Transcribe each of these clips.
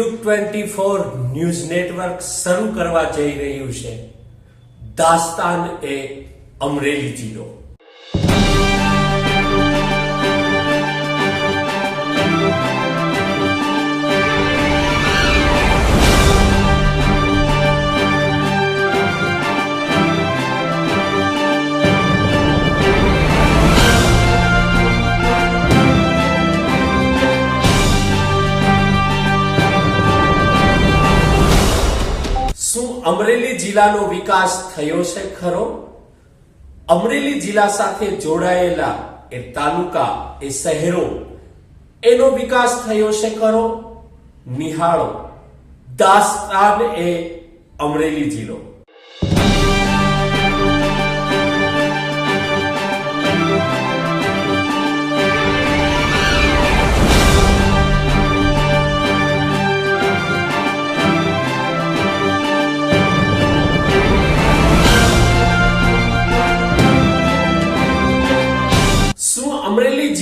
Twenty four news network શરૂ કરવા જઈ રહ્યું છે. દાસ્તાન એ અમરેલી જિલ્લો અમરેલી જિલ્લાનો વિકાસ થયો છે ખરો? અમરેલી જિલ્લા સાથે જોડાયેલા એ તાલુકા, એ શહેરો, એનો વિકાસ થયો છે ખરો? નિહાળો. દાસ્તાન એ અમરેલી જિલ્લો.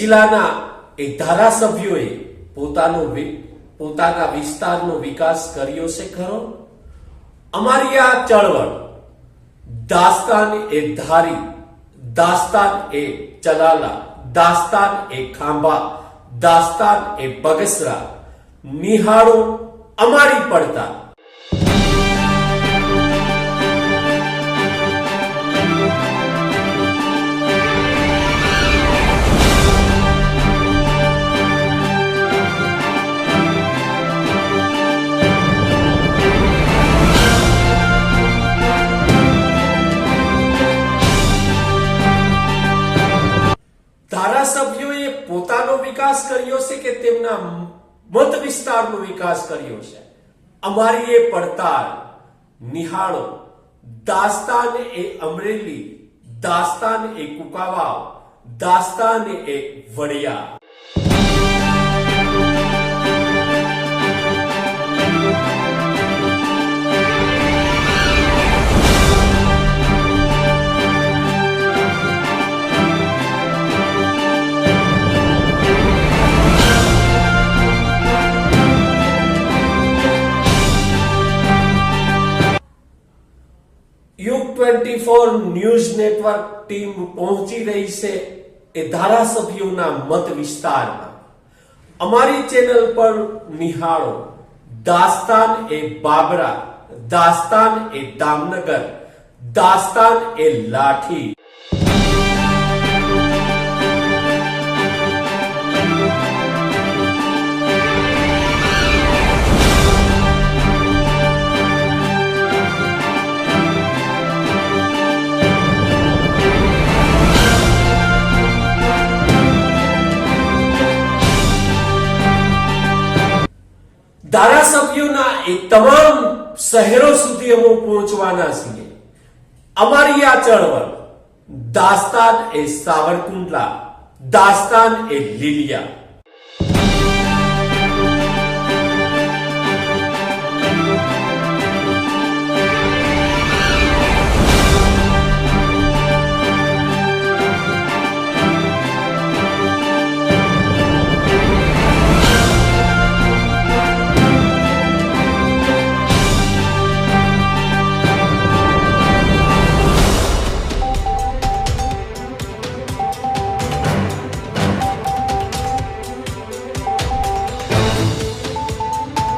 જિલ્લાના એ ધારાસભ્યોએ પોતાનો પોતાના વિસ્તારનો વિકાસ કર્યો છે ખરો? અમારી આ ચળવળ, દાસ્તાન એ ધારી, દાસ્તાન એ ચલાલા, દાસ્તાન એ ખાંભા, દાસ્તાન એ બગસરા, નિહાળો અમારી પડતા. ધારાસભ્યોએ પોતાનો વિકાસ કર્યો છે કે તેમના મત વિસ્તારનો વિકાસ કર્યો છે? અમારી એ પડતાલ નિહાળો. દાસ્તાન એ અમરેલી, દાસ્તાન એ કુકાવાવ, દાસ્તાન એ Vadia. Twenty four news network team પહોંચી રહી છે એ ધારાસભ્યોના મત વિસ્તારમાં. અમારી ચેનલ પર નિહાળો. દાસ્તાન એ બાબરા, દાસ્તાન એ દામનગર, દાસ્તાન એ લાઠી. ધારાસભ્યોના એ તમામ શહેરો સુધી અમે પહોંચવાના છીએ. અમારી આ ચળવળ, દાસ્તાન એ સાવરકુંડલા, દાસ્તાન એ લીલિયા.